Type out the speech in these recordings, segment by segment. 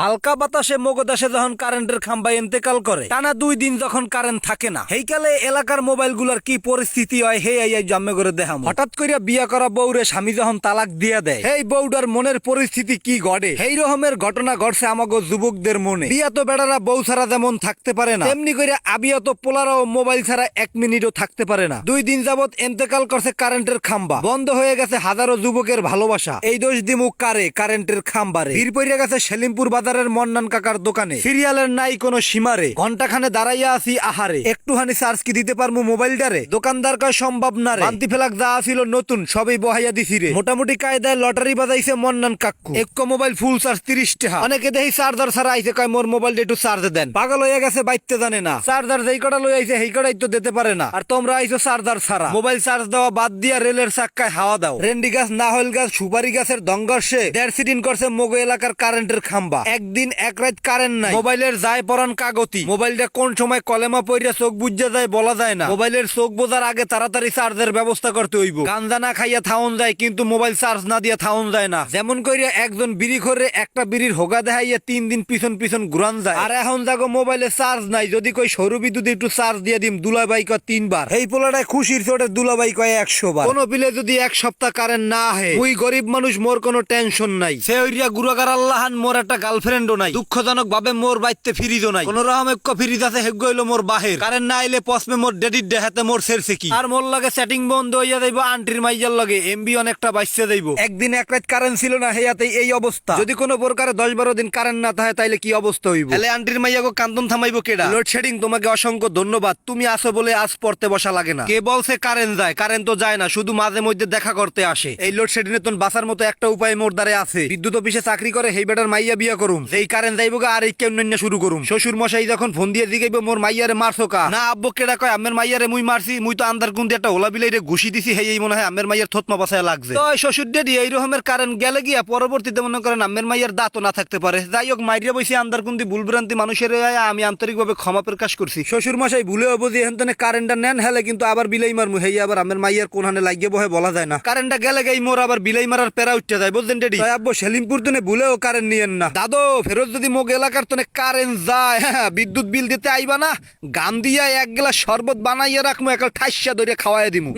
হালকা বাতাসে মগদাসে যখন কারেন্টের খাম্বা এন্তেকাল করে, টানা দুই দিন যখন কারেন্ট থাকে না, হেইকালে এলাকার মোবাইলগুলার কি পরিস্থিতি হয়, হে আই জন্মে করে দেখাম। হঠাৎ করিয়া বিয়া করা বউরে স্বামী যখন তালাক দিয়া দেয় এই বউটার মনের পরিস্থিতি কি গড়ে এই রকমের ঘটনা ঘটছে আমাগো যুবকদের মনে। বিয়া তো বেড়ারা বউ ছাড়া যেমন থাকতে পারে না, তেমনি করে আবিয়া তো পোলারাও মোবাইল ছাড়া এক মিনিটও থাকতে পারে না। দুই দিন যাবত এন্তেকাল করছে কারেন্টের খাম্বা। বন্ধ হয়ে গেছে হাজারো যুবকের ভালোবাসা। এই দোষ দিমুখ কারে? কারেন্টের খাম্বারে। ভিড় পড়ে গেছে সেলিমপুর বাজারের মন্নান কাকার দোকানে। সিরিয়ালের নাই কোনো সীমারে। ঘন্টাখানে দাঁড়াইয়া আছি আহারে। একটুখানি চার্জ কি দিতে পারব মোবাইল মোবাইলটারে? দোকানদার কয়, সম্ভব না রে। ফেলাক যা ছিল নতুন, সবই বহাইয়া দিছি রে। মোটামুটি কায়দায় লটারি বাজাইছে মন্নান কাকু। এক মোবাইল ফুল চার্জ তিরিশ টাকা। অনেকে দেখি চার্জার ছাড়া আইছে, কয়, মোর মোবাইলটা একটু চার্জ দেন। পাগল হয়ে গেছে বাইতে জানে না। চার্জার যেই কটা লই আইছে, সেই কটাই তো দিতে পারে না। আর তোমরা আইছো চার্জার ছাড়া। মোবাইল চার্জ দেওয়া বাদ দিয়া রেলের চাক্কায় হাওয়া দাও। রেন্ডি গাছ, নাহল গাছ, সুপারি গাছের দঙ্গর্ষে দেড় সিটিন করছে মোগো এলাকার কারেন্টের খাম্বা। একদিন এক রাত কারেন্ট নাই। মোবাইলের যায় পরান কাগতি। মোবাইলটা কোন সময় কলেমা পইরা চোখ বুঝে যায় বলা যায় না। মোবাইলের চোখ বোঝার আগে তাড়াতাড়ি চার্জের ব্যবস্থা করতে হইব। গাঞ্জা না খাইয়া থাউন যায়, কিন্তু মোবাইল চার্জ না দিয়া থাউন যায় না। যেমন কইরা একজন বিড়ি করে একটা বিড়ির হোগা দেখাইয়া তিন দিন পিছন পিছন ঘুরান যায়। আর এখন যাগো মোবাইলে চার্জ নাই, যদি কই সৌর বিদ্যুৎ একটু চার্জ দিয়ে দিম দুলাবাই কয় তিনবার। এই পোলাটায় খুশির চোটে দুলাবাই কয় একশো বার কোনো বিলে যদি এক সপ্তাহ কারেন্ট না আহে, ওই গরিব মানুষ মোর কোনো টেনশন নাই। সে ওইরিয়া গুরাগার আল্লাহান মোর একটা গার্লফ্রেন্ডও নাই। দুঃখজনক ভাবে মোর বাইতে ফিরিজও নাই। কোন রকম এক ফিরিজ আছে হেগ হইল মোর বাহের। কারেন্ট না আইলে পসমে মোর ডেডির দেহাতে মোর সেরছে কি? আর মোর লাগে সেটিং বন্ধ হইয়া যাইব আন্টির মাইয়ার লাগে। এমবি অনেকটা বাইসে যাইব। একদিন এক রাত কারেন্ট ছিল না হেয়াতে এই অবস্থা। যদি কোনো প্রকারে দশ বারো দিন কারেন্ট না থাকে, তাইলে কি অবস্থা হইব? তাহলে আন্টির মাইয়া গো কান্দন থামাইবো কেডা? লোডশেডিং তোমাকে অসংখ্য ধন্যবাদ। তুমি আসো বলে আজ পড়তে বসা লাগে না। কে বলছে কারেন্ট যায়? কারেন্ট তো যায় না, শুধু মাঝে মধ্যে দেখা করতে আসে। এই লোডশেডিং এর তো বাঁচার মতো একটা উপায় মোর দ্বারে আছে। বিদ্যুৎ অফিসে চাকরি করে, হেই বেটার মাইয়া বিয়া করুম। এই কারেন্ট যাইব আর এই কেউ নন্য শুরু করুম। শ্বশুর মশাই যখন ফোন দিয়ে জিগাইব মোর মাইয়ারে মারছো কা না আব্বু কেডা কয়? আমের মাইয়ারে মুই মারছি মুই তো আন্দার গুন্দি একটা ওলা বিলাই রে ঘুষি দিছি এই মনে হয় আমের মাইয়ার থতমা বাসায় লাগছে। তো শ্বশুর ডেডি এই রকমের কারেন্ট গেলে গিয়া পরবর্তীতে মনে করেন আমের মাইয়ার দাঁতও না থাকতে পারে। যাই হোক মাইরিয়া বসে আন্দার কুন্দি ভুলভ্রান্তি মানুষের আমি আন্তরিকভাবে ক্ষমা প্রকাশ করছি। শ্বশুর মশাই ভুলেও বুঝি হেন তেনে কারেন্টটা নেন হেলে কিন্তু আবার বিলাই মারমু। হেই আবার আমের মাইয়ার কোন হানে লাগিয়ে বহে বলা যায় না। কারেন্টটা গেলে গেই মোর আবার বিলাই মারার পেরা উঠতে যায় বুঝলেন ডেডি? আব্বু সেলিমপুর তনে ভুলেও কারেন্ট নিয়েন না। দাদো ফেরত যদি মোগ এলাকার তনে কারেন্ট যায় হ্যাঁ বিদ্যুৎ বিল দিতে আইবা না গান দিয়া এক গেলা শরবত বানাইয়া রাখমু একাল ঠাইসা ধরে খাওয়াই দিমু।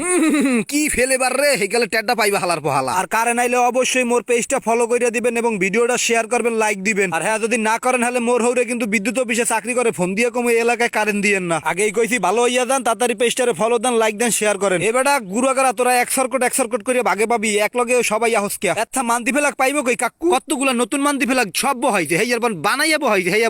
কি ফেলেবার রে হেগেলে টেড্ডা পাইবা হালার পোহালা। আর কারেন্ট আইলে অবশ্যই মোর পেজটা ফলো কইরা দিবেন এবং ভিডিওটা শেয়ার করবেন লাইক দিবেন। আর হ্যাঁ যদি না করেন হলে মোর হৌরে কিন্তু বিদ্যুৎ অফিসে চাকরি করে ফোন দিয়ে কম এলাকায় কারেন্ট দিয়েন না। আগেই কইছি ভালো হইয়া যান তাড়াতাড়ি পেজটারে ফলো দেন লাইক দেন শেয়ার করেন। এবারটা গুরুয়াগারা তোরা এক সরকট এক সরকট করে বাগে পাবি এক লগে সবাই আহসকিয়া। আচ্ছা মান্তি ফেলাক পাইবো কই কাকু? কতগুলা নতুন মান্তি ফেলাক সব বহাইছে বান বানাইয়া বহাইতে হেয়া